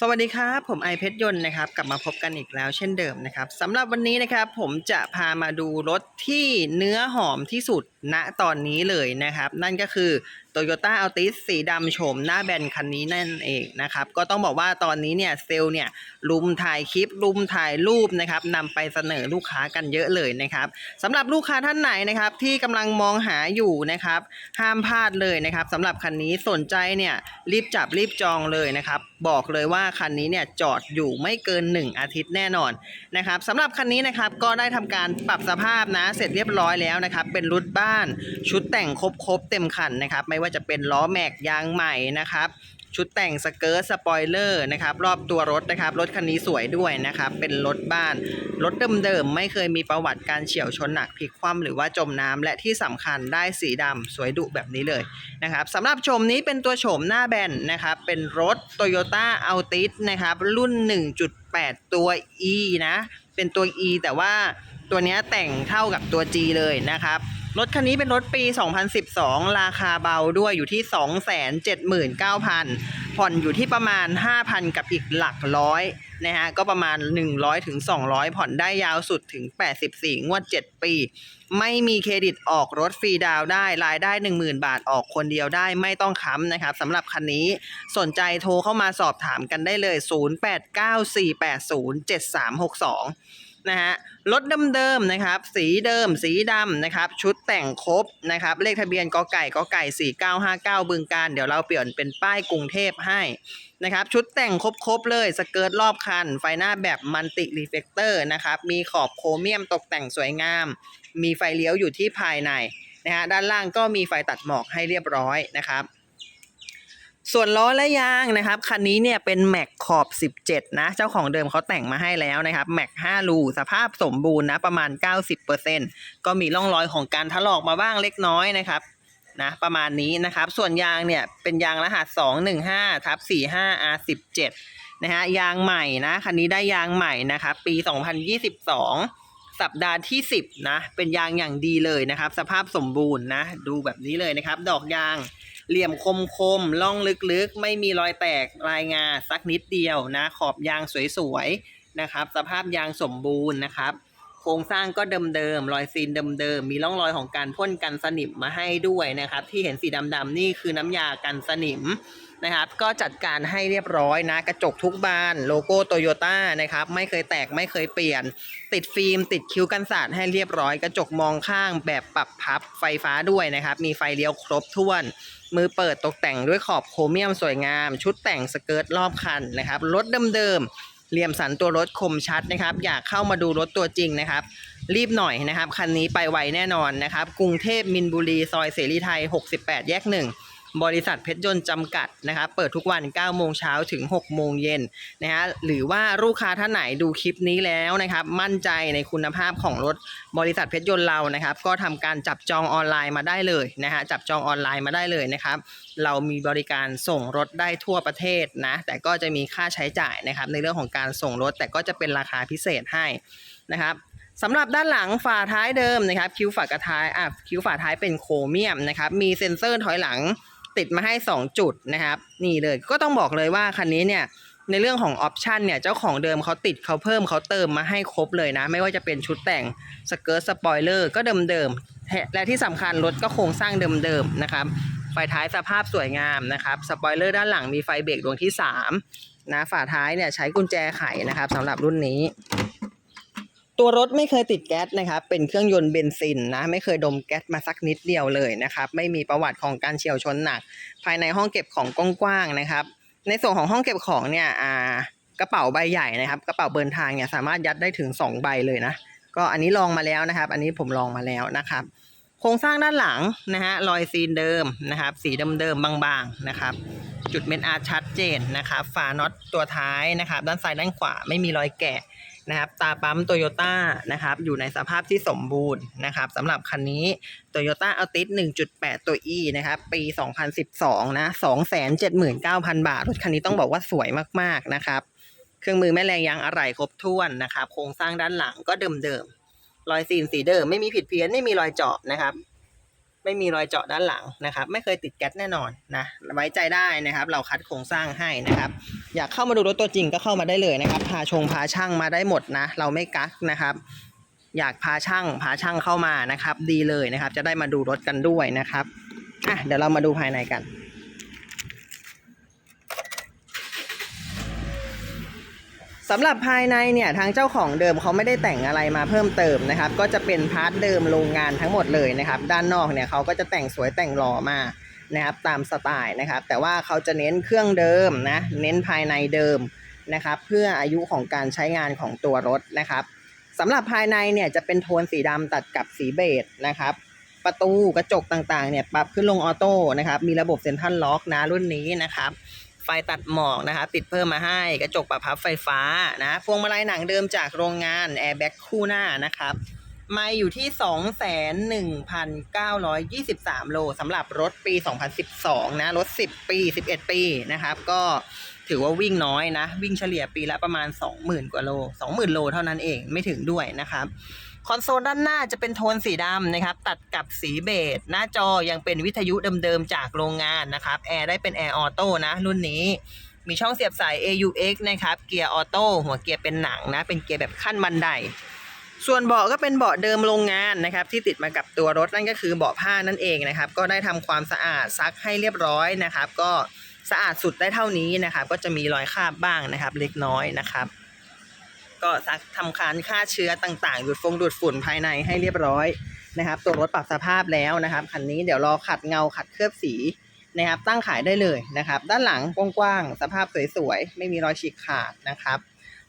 สวัสดีครับผมไอเพชรยนต์นะครับ กลับมาพบกันอีกแล้วเช่นเดิมนะครับสำหรับวันนี้นะครับ ผมจะพามาดูรถที่เนื้อหอมที่สุด ณตอนนี้เลยนะครับ นั่นก็คือ Toyota Altis สีดำโฉมหน้าแบนคันนี้นั่นเองนะครับ ก็ต้องบอกว่าตอนนี้เนี่ยเซลล์เนี่ยลุมถ่ายคลิปลุมถ่ายรูปนะครับนำไปเสนอลูกค้ากันเยอะเลยนะครับสำหรับลูกค้าท่านไหนนะครับ ที่กำลังมองหาอยู่นะครับ ห้ามพลาดเลยนะครับสำหรับคันนี้สนใจเนี่ยรีบจับรีบจองเลยนะครับ บอกเลยว่าคันนี้เนี่ยจอดอยู่ไม่เกิน 1 อาทิตย์แน่นอนนะครับสำหรับคันนี้นะครับก็ได้ทำการปรับสภาพนะเสร็จเรียบร้อยแล้วนะครับ เป็นรถบ้านชุดแต่งครบๆเต็มคันนะครับ ไม่ว่าจะเป็นล้อแม็กยางใหม่นะครับ ชุดแต่งสเกิร์ตสปอยเลอร์นะครับรอบตัวรถนะครับ รถคันนี้สวยด้วยนะครับ เป็นรถบ้าน รถเดิมๆไม่เคยมีประวัติการเฉี่ยวชนหนักพลิกคว่ำหรือว่าจมน้ำและที่สำคัญได้สีดำสวยดุแบบนี้เลยนะครับสำหรับชมนี้เป็นตัวโฉมหน้าแบนนะครับ เป็นรถ Toyota Altis นะครับรุ่น 1.8 ตัว E นะเป็นตัว E แต่ว่าตัวนี้แต่งเท่ากับตัว G เลยนะครับ รถคันนี้เป็นรถปี 2012 ราคาเบาด้วยอยู่ที่ 279,000 ผ่อนอยู่ที่ประมาณ 5,000 กับอีกหลักร้อยนะฮะ ก็ประมาณ 100ถึง200 ผ่อนได้ยาวสุดถึง 84 งวด 7 ปี ไม่มีเครดิตออกรถฟรีดาวได้ รายได้ 10,000 บาทออกคนเดียวได้ไม่ต้องค้ำนะครับสำหรับคันนี้สนใจโทรเข้ามาสอบถามกันได้เลย 0894807362 นะฮะรถเดิมๆนะครับ สีเดิม สีดำนะครับ ชุดแต่งครบนะครับ เลขทะเบียนกอไก่กอไก่ 4959 บึงการ เดี๋ยวเราเปลี่ยนเป็นป้ายกรุงเทพให้นะครับ ชุดแต่งครบๆเลย สเกิร์ตรอบคัน ไฟหน้าแบบมันติรีเฟกเตอร์นะครับ มีขอบโครเมียมตกแต่งสวยงาม มีไฟเลี้ยวอยู่ที่ภายในนะฮะ ด้านล่างก็มีไฟตัดหมอกให้เรียบร้อยนะครับ ส่วนล้อและยางนะครับ คันนี้เนี่ยเป็นแม็กขอบ 17 นะ เจ้าของเดิมเขาแต่งมาให้แล้วนะครับแม็ก5รูสภาพสมบูรณ์นะ ประมาณ 90%ก็มีร่องรอยของการถลอกมาบ้างเล็กน้อยนะครับนะประมาณนี้นะครับ ส่วนยางเนี่ยเป็นยางรหัส 215ทับ45 R17 นะฮะยางใหม่นะ คันนี้ได้ยางใหม่นะครับ ปี 2022 สัปดาห์ที่ 10นะเป็นยางอย่างดีเลยนะครับ สภาพสมบูรณ์นะ ดูแบบนี้เลยนะครับ ดอกยางเหลี่ยมคมคมล่องลึกๆ ไม่มีรอยแตกรายงาสักนิดเดียวนะ ขอบยางสวยๆนะครับ สภาพยางสมบูรณ์นะครับ โครงสร้างก็เดิมๆรอยซีนเดิมๆมีร่องรอยของการพ่นกันสนิมมาให้ด้วยนะครับ ที่เห็นสีดำๆนี่คือน้ำยากันสนิม นะครับ ก็จัดการให้เรียบร้อยนะ กระจกทุกบานโลโก้โตโยต้านะครับ ไม่เคยแตกไม่เคยเปลี่ยน ติดฟิล์ม ติดคิ้วกันสาดให้เรียบร้อย กระจกมองข้างแบบปรับพับไฟฟ้าด้วยนะครับ มีไฟเลี้ยวครบถ้วน มือเปิดตกแต่งด้วยขอบโครเมียมสวยงาม ชุดแต่งสเกิร์ตรอบคันนะครับรถเดิมๆเหลี่ยมสันตัวรถคมชัดนะครับ อยากเข้ามาดูรถตัวจริงนะครับรีบหน่อยนะครับ คันนี้ไปไวแน่นอนนะครับ กรุงเทพมินบุรี ซอยเสรีไทย 68 แยก 1 บริษัทเพชรยนต์จำกัดนะครับเปิดทุกวัน 9 โมงเช้าถึง 6 โมงเย็นนะฮะหรือว่าลูกค้าท่านไหนดูคลิปนี้แล้วนะครับมั่นใจในคุณภาพของรถบริษัทเพชรยนต์เรานะครับก็ทำการจับจองออนไลน์มาได้เลยนะฮะจับจองออนไลน์มาได้เลยนะครับเรามีบริการส่งรถได้ทั่วประเทศนะแต่ก็จะมีค่าใช้จ่ายนะครับในเรื่องของการส่งรถแต่ก็จะเป็นราคาพิเศษให้นะครับสำหรับด้านหลังฝาท้ายเดิมนะครับ คิ้วฝากระท้ายอะคิ้วฝาท้ายเป็นโครเมียมนะครับมีเซ็นเซอร์ถอยหลัง ติดมาให้2จุดนะครับ นี่เลยก็ต้องบอกเลยว่าคันนี้เนี่ยในเรื่องของออปชันเนี่ยเจ้าของเดิมเขาติดเขาเพิ่มเขาเติมมาให้ครบเลยนะ ไม่ว่าจะเป็นชุดแต่งสเกิร์ตสปอยเลอร์ก็เดิมๆและที่สำคัญรถก็โครงสร้างเดิมๆนะครับไฟท้ายสภาพสวยงามนะครับสปอยเลอร์ด้านหลังมีไฟเบรกดวงที่3นะฝาท้ายเนี่ยใช้กุญแจไขนะครับสำหรับรุ่นนี้ ตัวรถไม่เคยติดแก๊สนะครับ เป็นเครื่องยนต์เบนซินนะ ไม่เคยดมแก๊สมาสักนิดเดียวเลยนะครับ ไม่มีประวัติของการเฉียวชนหนัก ภายในห้องเก็บของกว้างๆนะครับ ในส่วนของห้องเก็บของเนี่ยอ่ากระเป๋าใบใหญ่นะครับ กระเป๋าเดินทางเนี่ยสามารถยัดได้ถึง 2 ใบเลยนะ ก็อันนี้ลองมาแล้วนะครับ อันนี้ผมลองมาแล้วนะครับ โครงสร้างด้านหลังนะฮะรอยซีนเดิมนะครับ สีเดิมๆบางๆนะครับ จุดเม็ดอาร์ชัดเจนนะครับฝาน็อตตัวท้ายนะครับ ด้านซ้ายด้านขวาไม่มีรอยแกะนะครับ ตาปั๊มโตโยต้านะครับ อยู่ในสภาพที่สมบูรณ์นะครับสำหรับคันนี้ Toyota Altis 1.8 ตัว E นะครับ ปี 2012 นะ 279,000 บาท รถคันนี้ต้องบอกว่าสวยมากๆนะครับ เครื่องมือแม่แรงยางอะไหล่ครบถ้วนนะครับ โครงสร้างด้านหลังก็เดิมๆ รอยซีนสีเดิมไม่มีผิดเพี้ยนไม่มีรอยเจาะนะครับ ไม่มีรอยเจาะด้านหลังนะครับ ไม่เคยติดแก๊สแน่นอนนะไว้ใจได้นะครับ เราคัดโครงสร้างให้นะครับ อยากเข้ามาดูรถตัวจริงก็เข้ามาได้เลยนะครับ พาชงพาช่างมาได้หมดนะ เราไม่กักนะครับอยากพาช่างพาช่างเข้ามานะครับ ดีเลยนะครับ จะได้มาดูรถกันด้วยนะครับอะเดี๋ยวเรามาดูภายในกัน สำหรับภายในเนี่ยทางเจ้าของเดิมเขาไม่ได้แต่งอะไรมาเพิ่มเติมนะครับ ก็จะเป็นพาร์ทเดิมโรงงานทั้งหมดเลยนะครับ ด้านนอกเนี่ยเขาก็จะแต่งสวยแต่งหล่อมานะครับตามสไตล์นะครับ แต่ว่าเขาจะเน้นเครื่องเดิมนะเน้นภายในเดิมนะครับ เพื่ออายุของการใช้งานของตัวรถนะครับสำหรับภายในเนี่ยจะเป็นโทนสีดำตัดกับสีเบจนะครับ ประตูกระจกต่างๆเนี่ยปรับขึ้นลงออโต้นะครับ มีระบบเซ็นทรัลล็อกนะรุ่นนี้นะครับ ไฟตัดหมอกนะครับติดเพิ่มมาให้กระจกปรับพับไฟฟ้านะพวงมาลัยหนังเดิมจากโรงงานแอร์แบ็กคู่หน้านะครับไม่อยู่ที่2,1923 โลสำหรับรถปี 2012 นะ รถ 10 ปี 11 ปีนะครับ ก็ถือว่าวิ่งน้อยนะ วิ่งเฉลี่ยปีละประมาณ 20,000 กว่าโล 20,000 โลเท่านั้นเองไม่ถึงด้วยนะครับ คอนโซลด้านหน้าจะเป็นโทนสีดำนะครับ ตัดกับสีเบจหน้าจอยังเป็นวิทยุเดิมๆจากโรงงานนะครับแอร์ได้เป็นแอร์ออโต้นะ รุ่นนี้มีช่องเสียบสาย AUX นะครับ เกียร์ออโต้หัวเกียร์เป็นหนังนะ เป็นเกียร์แบบขั้นบันได ส่วนเบาะก็เป็นเบาะเดิมโรงงานนะครับ ที่ติดมากับตัวรถนั่นก็คือเบาะผ้านั่นเองนะครับ ก็ได้ทำความสะอาดซักให้เรียบร้อยนะครับ ก็สะอาดสุดได้เท่านี้นะครับ ก็จะมีรอยคราบบ้างนะครับ เล็กน้อยนะครับ ก็ซักทำการฆ่าเชื้อต่างๆ ดูดฟงดูดฝุ่นภายในให้เรียบร้อยนะครับ ตัวรถปรับสภาพแล้วนะครับคันนี้เดี๋ยวรอขัดเงาขัดเคลือบสีนะครับ ตั้งขายได้เลยนะครับ ด้านหลังกว้างๆสภาพสวยๆไม่มีรอยฉีกขาดนะครับ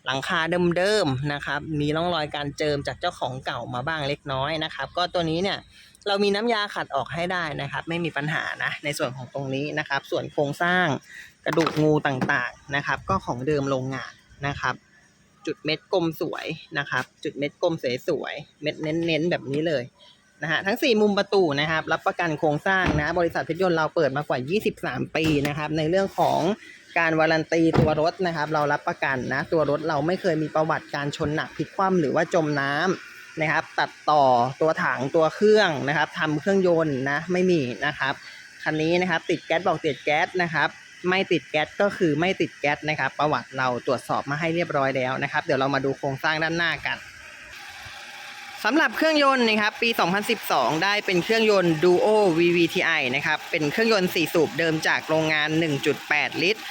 หลังคาเดิมๆนะครับ มีร่องรอยการเจิมจากเจ้าของเก่ามาบ้างเล็กน้อยนะครับ ก็ตัวนี้เนี่ยเรามีน้ำยาขัดออกให้ได้นะครับ ไม่มีปัญหานะในส่วนของตรงนี้นะครับ ส่วนโครงสร้างกระดูกงูต่างๆนะครับ ก็ของเดิมโรงงานนะครับ จุดเม็ดกลมสวยนะครับ จุดเม็ดกลมสวยๆเม็ดเน้นๆแบบนี้เลยนะฮะทั้ง 4 มุมประตูนะครับ รับประกันโครงสร้างนะบริษัทเพชรยนต์เราเปิดมากว่า 23 ปีนะครับ ในเรื่องของการวารันตีตัวรถนะครับ เรารับประกันนะ ตัวรถเราไม่เคยมีประวัติการชนหนักพลิกคว่ำหรือว่าจมน้ำนะครับ ตัดต่อตัวถังตัวเครื่องนะครับทำเครื่องยนต์นะไม่มีนะครับคันนี้นะครับ ติดแก๊สบอกติดแก๊สนะครับ ไม่ติดแก๊สก็คือไม่ติดแก๊สนะครับ ประวัติเราตรวจสอบมาให้เรียบร้อยแล้วนะครับ เดี๋ยวเรามาดูโครงสร้างด้านหน้ากันสำหรับเครื่องยนต์นะครับปี 2012 ได้เป็นเครื่องยนต์ Duo VVTi นะครับเป็นเครื่องยนต์ 4 สูบเดิมจากโรงงาน 1.8 ลิตร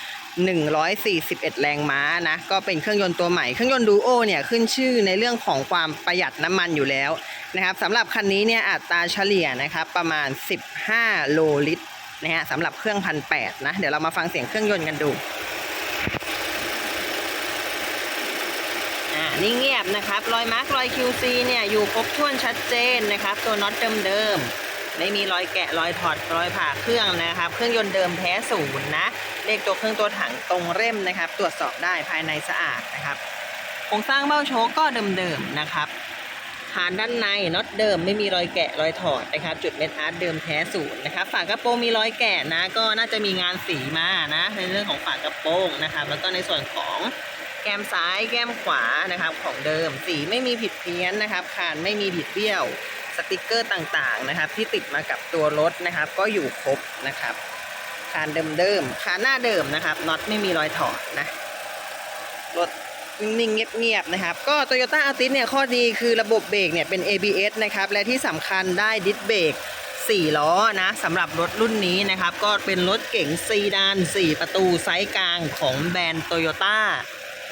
141 แรงม้านะก็เป็นเครื่องยนต์ตัวใหม่เครื่องยนต์ Duo เนี่ยขึ้นชื่อในเรื่องของความประหยัดน้ำมันอยู่แล้วนะครับสำหรับคันนี้เนี่ยอัตราเฉลี่ยนะครับประมาณ 15 โลลิตร นะฮะสำหรับเครื่องพันแปดนะ เดี๋ยวเรามาฟังเสียงเครื่องยนต์กันดูอ่านี่เงียบนะครับ รอยมาร์กรอย QC เนี่ยอยู่ครบถ้วนชัดเจนนะครับ ตัวน็อตเดิมๆไม่มีรอยแกะรอยถอดรอยผ่าเครื่องนะครับ เครื่องยนต์เดิมแท้ศูนย์นะเลขตัวเครื่องตัวถังตรงเร่มนะครับ ตรวจสอบได้ภายในสะอาดนะครับโครงสร้างเบ้าโชคก็เดิมๆนะครับ ฐานด้านในน็อตเดิมไม่มีรอยแกะรอยถอดนะครับ จุดเม็ดอาร์ตเดิมแท้ศูนย์นะครับฝากระโปรงมีรอยแกะนะ ก็น่าจะมีงานสีมานะ ในเรื่องของฝากระโปรงนะครับ แล้วก็ในส่วนของแก้มซ้ายแก้มขวานะครับของเดิมสีไม่มีผิดเพี้ยนนะครับคานไม่มีผิดเบี้ยวสติกเกอร์ต่างๆนะครับ ที่ติดมากับตัวรถนะครับ ก็อยู่ครบนะครับคานเดิมๆคานหน้าเดิมนะครับน็อตไม่มีรอยถอดนะรถ นิ่งๆเงียบๆนะครับ ก็ Toyota Altis เนี่ยข้อดีคือระบบเบรกเนี่ยเป็น ABS นะครับ และที่สำคัญได้ดิสเบรก4 ล้อนะสำหรับรถรุ่นนี้นะครับ ก็เป็นรถเก๋งซีดาน 4 ประตูไซส์กลางของแบรนด์ Toyota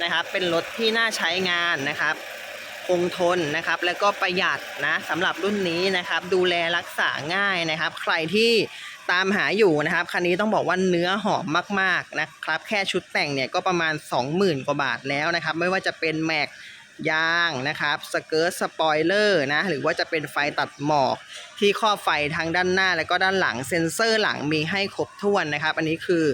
นะครับ เป็นรถที่น่าใช้งานนะครับคงทนนะครับ แล้วก็ประหยัดนะสำหรับรุ่นนี้นะครับ ดูแลรักษาง่ายนะครับ ใครที่ ตามหาอยู่นะครับ คันนี้ต้องบอกว่าเนื้อหอมมากๆนะครับ แค่ชุดแต่งเนี่ยก็ประมาณ 20,000 กว่าบาทแล้วนะครับ ไม่ว่าจะเป็นแม็กยางนะครับ สเกิร์ตสปอยเลอร์นะ หรือว่าจะเป็นไฟตัดหมอก ที่ครอบไฟทั้งด้านหน้าและก็ด้านหลังเซ็นเซอร์หลังมีให้ครบถ้วนนะครับ อันนี้คือ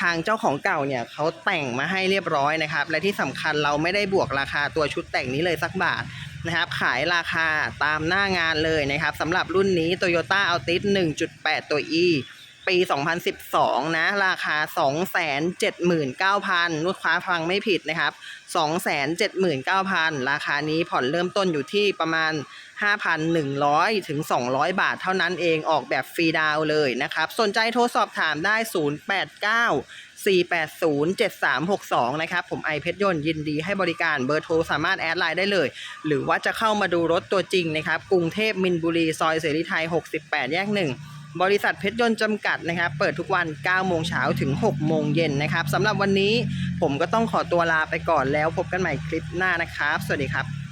ทางเจ้าของเก่าเนี่ยเขาแต่งมาให้เรียบร้อยนะครับ และที่สำคัญเราไม่ได้บวกราคาตัวชุดแต่งนี้เลยสักบาท นะครับ ขายราคาตามหน้างานเลยนะครับสำหรับรุ่นนี้ Toyota Altis 1.8 ตัว E ปี 2012 นะ ราคา 279,000 ลูกค้าฟังไม่ผิดนะครับ 279,000 ราคานี้ผ่อนเริ่มต้นอยู่ที่ประมาณ 5,100 ถึง 200 บาทเท่านั้นเองออกแบบฟรีดาวเลยนะครับ สนใจโทรสอบถามได้ 089 480 7362 นะครับ ผมไอเพชรยนต์ยินดีให้บริการเบอร์โทรสามารถแอดไลน์ได้เลย หรือว่าจะเข้ามาดูรถตัวจริงนะครับ กรุงเทพมินบุรีซอยเสรีไทย 68 แยก 1บริษัทเพชรยนต์จำกัดนะครับ เปิดทุกวัน 9 โมงเช้าถึง 6 โมงเย็นนะครับสำหรับวันนี้ผมก็ต้องขอตัวลาไปก่อนแล้วพบกันใหม่คลิปหน้านะครับ สวัสดีครับ